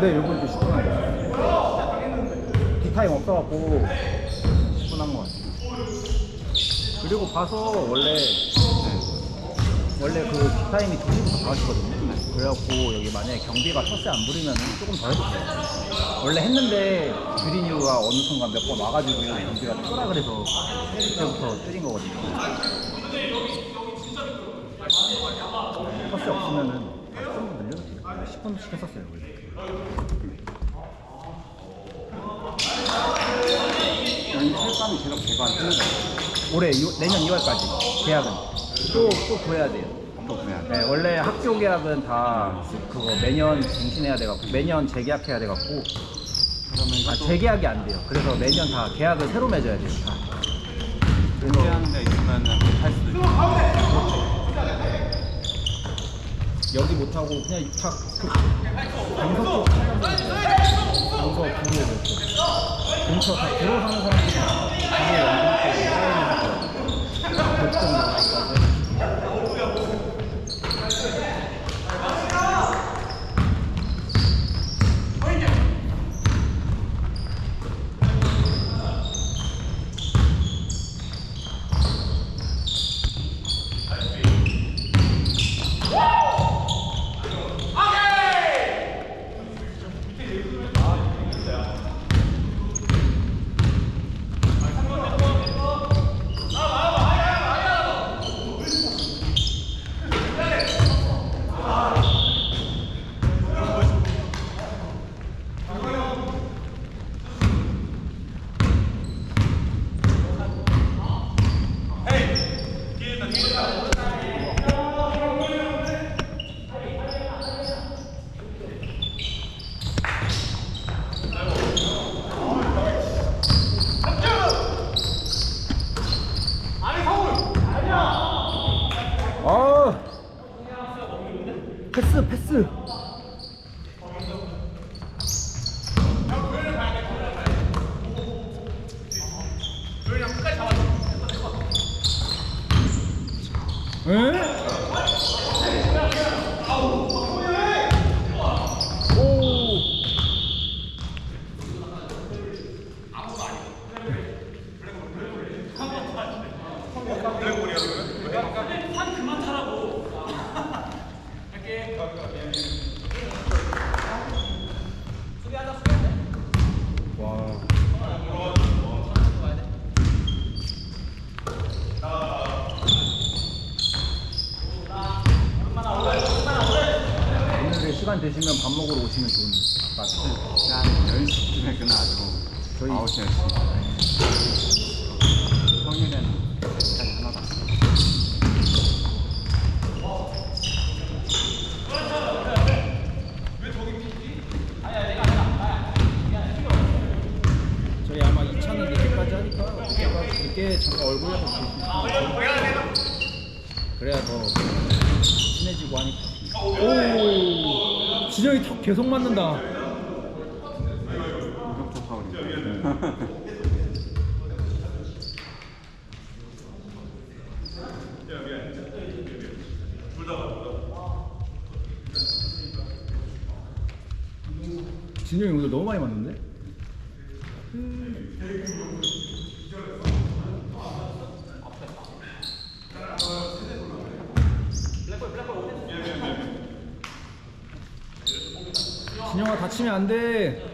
네, 요번 주 10분 하요. 디타임 없어갖고 10분 한 것 같아요. 그리고 봐서 원래 원래 그 디타임이 2시부터 5시거든요. 그래갖고 여기 만약에 경비가 첫세 안 부리면 조금 더 해도 돼요. 원래 했는데 줄인 이유가 어느 순간 몇 번 와가지고 경비가 뜨라 그래서 그때부터 줄인 거거든요. 첫세 없으면은 조금 늘려도 돼요. 10분씩 했었어요. 원래. 체육관이 계속 올해 유- 내년 2월까지 계약은 또또 구해야 돼요. 돼. 네, 원래 학교 계약은 다 그거 매년 갱신해야 돼갖고 매년 재계약해야 돼갖고 아, 또 재계약이 안 돼요. 그래서 매년 다 계약을 새로 맺어야 돼요. 다. 그래서 준비하는 데 있으면 할 수도 있고 여기 못하고 그냥 다 그, 강서 쪽 강서 구로 근처 다 사는 사람들이 다 구로 연금 쪽 보통 나가서 아 패스 패스 에? 오. 와. 오늘 시간 되시면 밥 먹으러 오시면 좋은 맛집. 한 10시쯤에 끝나가지고 저희- 9시 10시 평일에는 시간이 하나도 안 돼. 저희 아마 2차는 늦게까지 하니까 늦게 잠깐 얼굴 해서 그래야 더 친해지고 하니까. 오, 진영이 턱 계속 맞는다. 진영이 오늘 너무 많이 맞는데? 진영아 다치면 안 돼.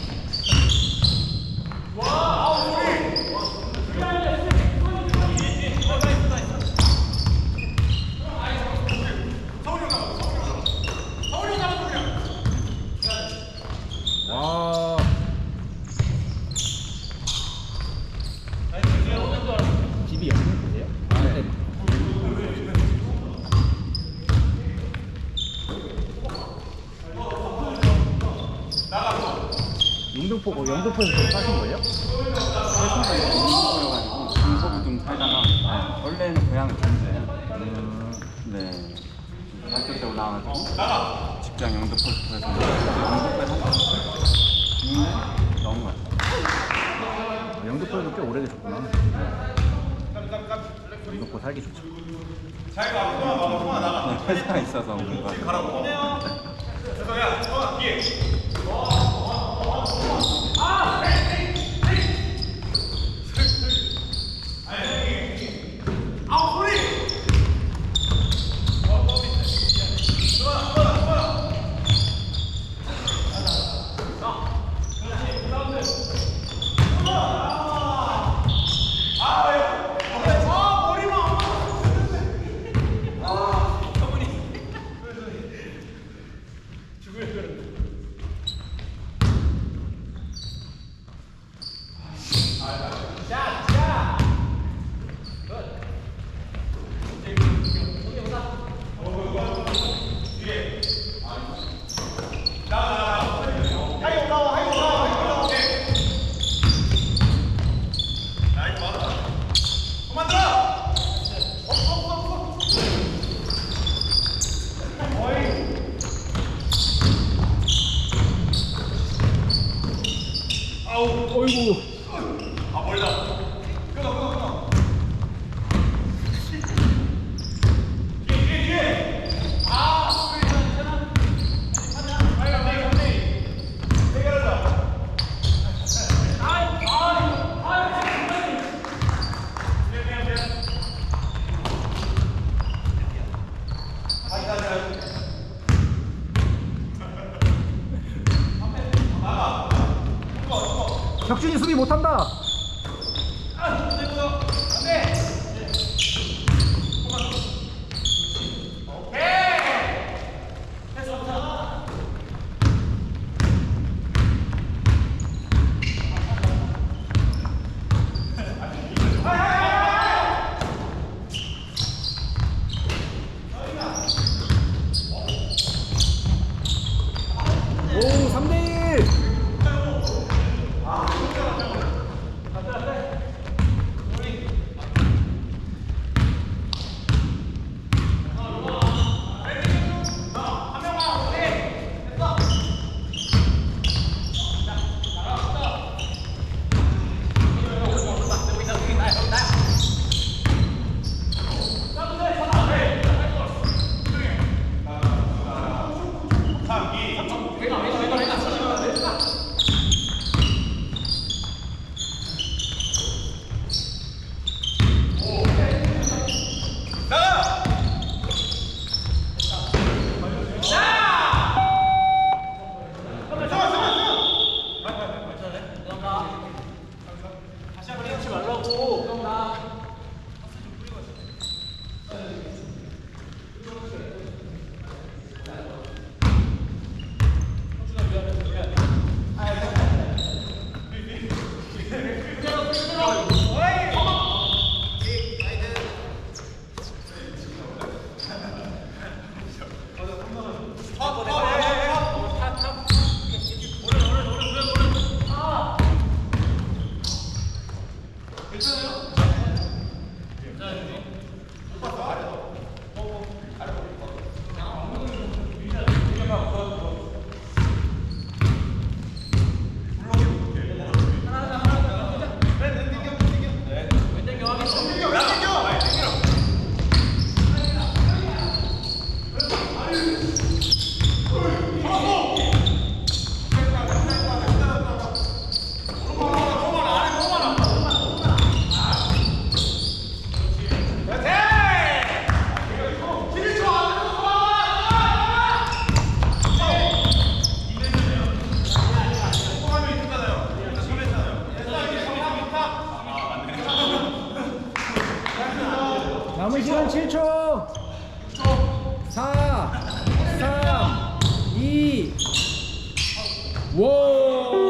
영등포고 영등포에서 좀 사신 거예요? 회사가 영국이어가지고 중서부 좀 살다가 네, 원래는 고향은 전주예요. 음, 네. 학교 때 올라와가지고 직장 영등포에서 영등포에. 중에 너무 맛있어요. 영등포에도 꽤 오래 계셨구나. 영등포 살기 좋죠. 그냥 회사가 있어서 온 거예요. 어이 구. 혁준이 수비 못한다. 남은 시간 7초 4 3 2 워!